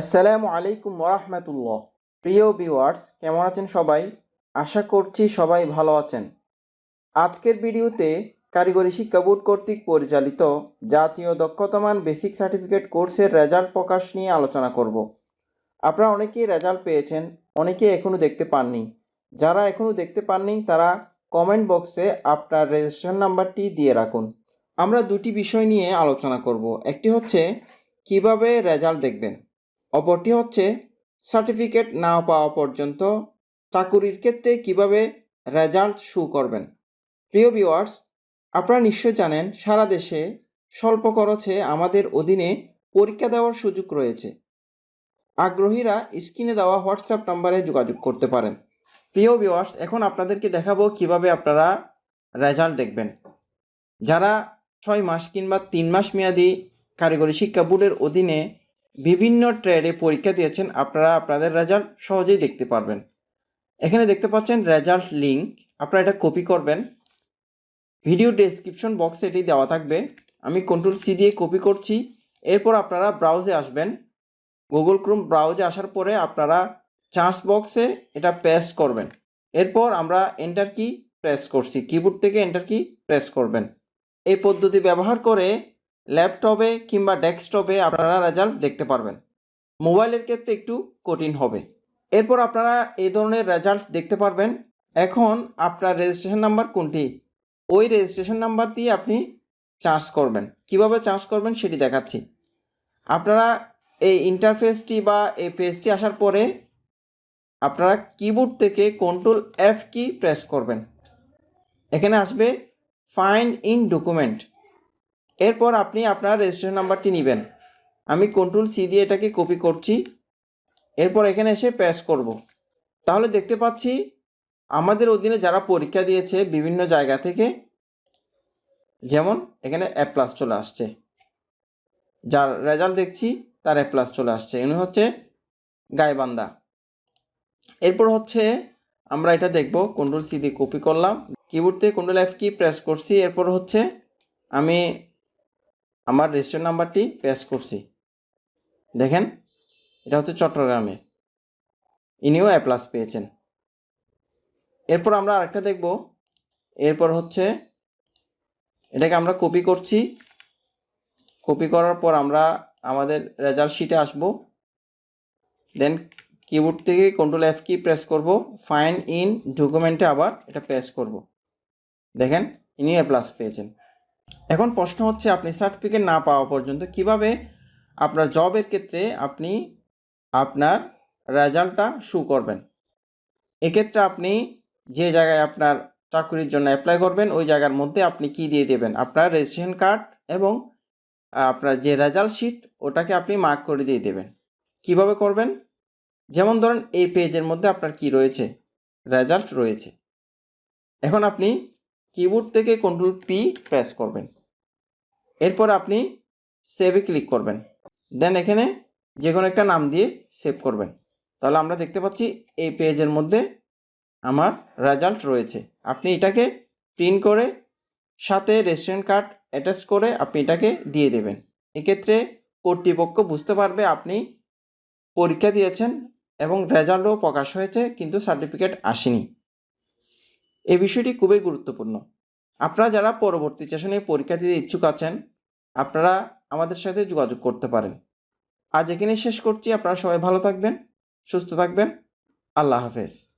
আসসালামু আলাইকুম ওরহমতুল্লাহ প্রিয় ভিউয়ার্স, কেমন আছেন সবাই? আশা করছি সবাই ভালো আছেন। আজকের ভিডিওতে কারিগরি শিক্ষা বোর্ড কর্তৃক পরিচালিত জাতীয় দক্ষতামান বেসিক সার্টিফিকেট কোর্সের রেজাল্ট প্রকাশ নিয়ে আলোচনা করব। আপনারা অনেকেই রেজাল্ট পেয়েছেন, অনেকে এখনও দেখতে পাননি। যারা এখনও দেখতে পাননি, তারা কমেন্ট বক্সে আপনার রেজিস্ট্রেশন নাম্বারটি দিয়ে রাখুন। আমরা দুটি বিষয় নিয়ে আলোচনা করব। একটি হচ্ছে, কীভাবে রেজাল্ট দেখবেন? অপরটি হচ্ছে সার্টিফিকেট না পাওয়া পর্যন্ত চাকুরির ক্ষেত্রে কীভাবে রেজাল্ট শু করবেন। প্রিয় ভিউয়ার্স আপনারা নিশ্চয় জানেন, সারা দেশে স্বল্প খরচে আমাদের অধীনে পরীক্ষা দেওয়ার সুযোগ রয়েছে। আগ্রহীরা স্ক্রিনে দেওয়া হোয়াটসঅ্যাপ নাম্বারে যোগাযোগ করতে পারেন। প্রিয় ভিউয়ার্স এখন আপনাদেরকে দেখাবো কীভাবে আপনারা রেজাল্ট দেখবেন। যারা ছয় মাস কিংবা তিন মাস মেয়াদি কারিগরি শিক্ষা বোর্ডের অধীনে বিভিন্ন ট্রেডে পরীক্ষা দিয়েছেন। আপনারা আপনাদের রেজাল্ট সহজেই দেখতে পারবেন। এখানে দেখতে পাচ্ছেন রেজাল্ট লিঙ্ক আপনারা এটা কপি করবেন। ভিডিও ডেসক্রিপশন বক্সে এটি দেওয়া থাকবে। আমি কন্ট্রোল সি দিয়ে কপি করছি। এরপর আপনারা ব্রাউজে আসবেন। গুগল ক্রোম ব্রাউজে আসার পরে আপনারা চার্জ বক্সে এটা পেস্ট করবেন। এরপর আমরা এন্টার কি প্রেস করছি। কিবোর্ড থেকে এন্টার কি প্রেস করবেন। এই পদ্ধতি ব্যবহার করে ল্যাপটপে কিংবা ডেস্কটপে আপনারা রেজাল্ট দেখতে পারবেন। মোবাইলের ক্ষেত্রে একটু কঠিন হবে। এরপর আপনারা এই ধরনের রেজাল্ট দেখতে পারবেন। এখন আপনার রেজিস্ট্রেশন নাম্বার কোনটি? ওই রেজিস্ট্রেশন নাম্বার দিয়ে আপনি চার্জ করবেন। কীভাবে চার্জ করবেন সেটি দেখাচ্ছি। আপনারা এই ইন্টারফেসটি বা এই পেজটি আসার পরে আপনারা কিবোর্ড থেকে কন্ট্রোল এফ কি প্রেস করবেন। এখানে আসবে ফাইন্ড ইন ডকুমেন্ট এরপর আপনি আপনার রেজিস্ট্রেশন নাম্বারটি নেবেন। আমি কন্ট্রোল সি দিয়ে এটাকে কপি করছি। এরপর এখানে এসে প্যাস করব। তাহলে দেখতে পাচ্ছি, আমাদের অধীনে যারা পরীক্ষা দিয়েছে বিভিন্ন জায়গা থেকে, যেমন এখানে এ প্লাস চলে আসছে। যার রেজাল্ট দেখছি, তার এ প্লাস চলে আসছে। উনি হচ্ছে গাইবান্ধা। এরপর হচ্ছে, আমরা এটা দেখব। কন্ট্রোল সি দিয়ে কপি করলাম। কিবোর্ড থেকে কন্ট্রোল এফ কি প্রেস করছি। এরপর হচ্ছে, আমি আমার রেজিস্ট্রেশন নাম্বারটি পেশ করছি। দেখেন, এটা হচ্ছে চট্টগ্রামে। ইনিও এ প্লাস পেয়েছেন। এরপর আমরা আরেকটা দেখব। এরপর হচ্ছে, এটাকে আমরা কপি করছি। কপি করার পর আমরা আমাদের রেজাল্ট শিটে আসব। দেন কিবোর্ড থেকে কন্ট্রোল এফ কি প্রেস করব। ফাইন ইন ডকুমেন্টে আবার এটা প্রেস করব। দেখেন ইনি এ প্লাস পেয়েছেন। এখন প্রশ্ন হচ্ছে, আপনি সার্টিফিকেট না পাওয়া পর্যন্ত কীভাবে আপনার জবের ক্ষেত্রে আপনি আপনার রেজাল্টটা শু করবেন? এক্ষেত্রে আপনি যে জায়গায় আপনার চাকরির জন্য অ্যাপ্লাই করবেন, ওই জায়গার মধ্যে আপনি কি দিয়ে দেবেন? আপনার রেজিস্ট্রেশন কার্ড এবং আপনার যে রেজাল্ট শিট ওটাকে আপনি মার্ক করে দিয়ে দেবেন। কীভাবে করবেন? যেমন ধরেন, এই পেজের মধ্যে আপনার কি রয়েছে? রেজাল্ট রয়েছে। এখন আপনি কিবোর্ড থেকে কন্ট্রোল পি প্রেস করবেন। এরপর আপনি সেভে ক্লিক করবেন। দেন এখানে যে কোনো একটা নাম দিয়ে সেভ করবেন। তাহলে আমরা দেখতে পাচ্ছি এই পেজের মধ্যে আমার রেজাল্ট রয়েছে। আপনি এটাকে প্রিন্ট করে সাথে রেস্টুরেন্ট কার্ড অ্যাটাচ করে আপনি এটাকে দিয়ে দেবেন। এক্ষেত্রে কর্তৃপক্ষ বুঝতে পারবে আপনি পরীক্ষা দিয়েছেন এবং রেজাল্টও প্রকাশ হয়েছে কিন্তু সার্টিফিকেট আসেনি। এই বিষয়টি খুবই গুরুত্বপূর্ণ। আপনারা যারা পরবর্তী সেশনে পরীক্ষা দিতে ইচ্ছুক আছেন আপনারা আমাদের সাথে যোগাযোগ করতে পারেন। আজ এখানে শেষ করছি। আপনারা সবাই ভালো থাকবেন, সুস্থ থাকবেন। আল্লাহ হাফেজ।